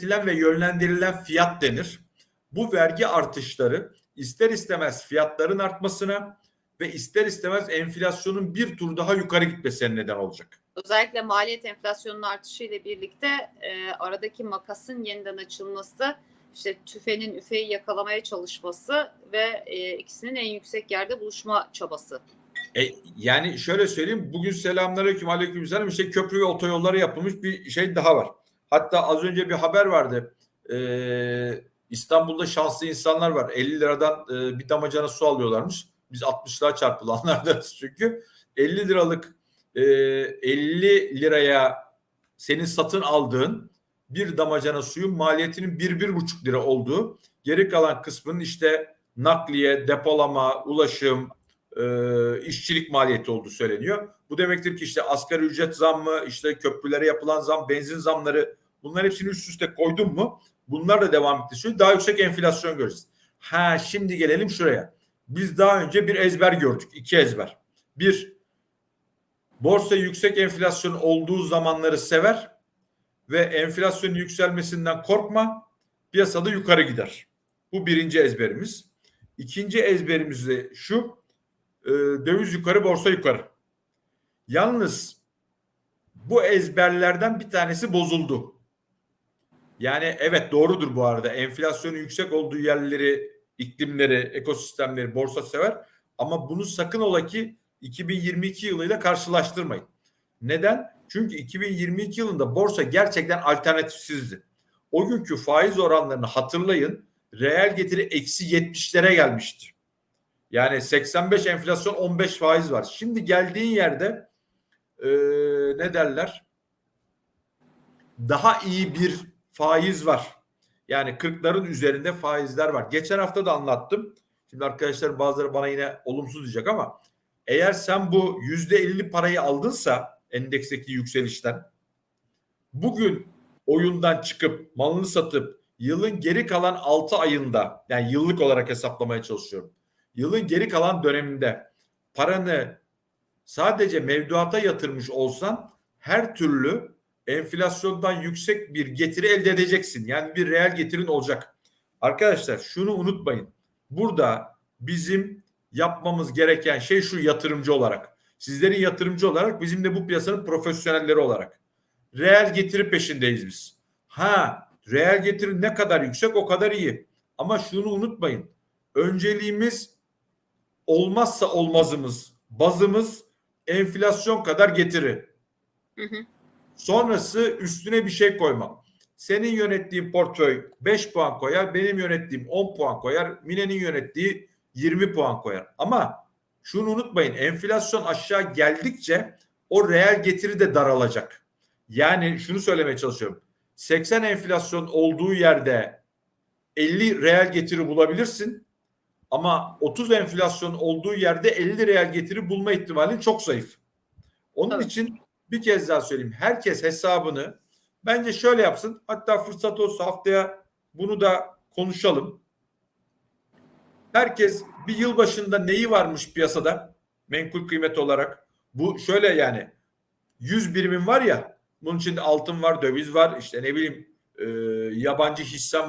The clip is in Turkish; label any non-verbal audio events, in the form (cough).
üretilen ve yönlendirilen fiyat denir. Bu vergi artışları ister istemez fiyatların artmasına ve ister istemez enflasyonun bir tur daha yukarı gitmesine neden olacak. Özellikle maliyet enflasyonunun artışıyla birlikte e, aradaki makasın yeniden açılması, işte tüfenin üfeyi yakalamaya çalışması ve e, ikisinin en yüksek yerde buluşma çabası. E, yani şöyle söyleyeyim bugün selamünaleyküm aleykümselam işte köprü ve otoyolları yapılmış bir şey daha var. Hatta az önce bir haber vardı. Ee, İstanbul'da şanslı insanlar var. 50 liradan e, bir damacana su alıyorlarmış. Biz 60'lığa çarpılanlardanız (laughs) çünkü. 50 liralık e, 50 liraya senin satın aldığın bir damacana suyun maliyetinin 1-1,5 lira olduğu geri kalan kısmının işte nakliye, depolama, ulaşım, e, işçilik maliyeti olduğu söyleniyor. Bu demektir ki işte asgari ücret zammı, işte köprülere yapılan zam, benzin zamları bunların hepsini üst üste koydun mu bunlar da devam etti. Daha yüksek enflasyon göreceğiz. Ha şimdi gelelim şuraya. Biz daha önce bir ezber gördük. iki ezber. Bir, borsa yüksek enflasyon olduğu zamanları sever ve enflasyonun yükselmesinden korkma. Piyasada yukarı gider. Bu birinci ezberimiz. İkinci ezberimiz de şu. E, döviz yukarı, borsa yukarı. Yalnız bu ezberlerden bir tanesi bozuldu. Yani evet doğrudur bu arada. Enflasyonun yüksek olduğu yerleri, iklimleri, ekosistemleri borsa sever. Ama bunu sakın ola ki 2022 yılıyla karşılaştırmayın. Neden? Çünkü 2022 yılında borsa gerçekten alternatifsizdi. O günkü faiz oranlarını hatırlayın. Reel getiri eksi 70'lere gelmişti. Yani 85 enflasyon 15 faiz var. Şimdi geldiğin yerde e, ne derler? Daha iyi bir faiz var. Yani 40'ların üzerinde faizler var. Geçen hafta da anlattım. Şimdi arkadaşlar bazıları bana yine olumsuz diyecek ama eğer sen bu yüzde 50 parayı aldınsa endeksteki yükselişten bugün oyundan çıkıp malını satıp yılın geri kalan 6 ayında yani yıllık olarak hesaplamaya çalışıyorum. Yılın geri kalan döneminde paranı sadece mevduata yatırmış olsan her türlü enflasyondan yüksek bir getiri elde edeceksin. Yani bir reel getirin olacak. Arkadaşlar şunu unutmayın. Burada bizim yapmamız gereken şey şu yatırımcı olarak. Sizlerin yatırımcı olarak bizim de bu piyasanın profesyonelleri olarak. Reel getiri peşindeyiz biz. Ha reel getiri ne kadar yüksek o kadar iyi. Ama şunu unutmayın. Önceliğimiz olmazsa olmazımız, bazımız enflasyon kadar getiri. Hı hı. Sonrası üstüne bir şey koymam. Senin yönettiğin portföy 5 puan koyar, benim yönettiğim 10 puan koyar, Mine'nin yönettiği 20 puan koyar. Ama şunu unutmayın, enflasyon aşağı geldikçe o reel getiri de daralacak. Yani şunu söylemeye çalışıyorum. 80 enflasyon olduğu yerde 50 reel getiri bulabilirsin. Ama 30 enflasyon olduğu yerde 50 reel getiri bulma ihtimalin çok zayıf. Onun Evet. için bir kez daha söyleyeyim. Herkes hesabını bence şöyle yapsın. Hatta fırsat olsa haftaya bunu da konuşalım. Herkes bir yıl başında neyi varmış piyasada menkul kıymet olarak. Bu şöyle yani 100 birimin var ya bunun içinde altın var, döviz var, işte ne bileyim e, yabancı hissem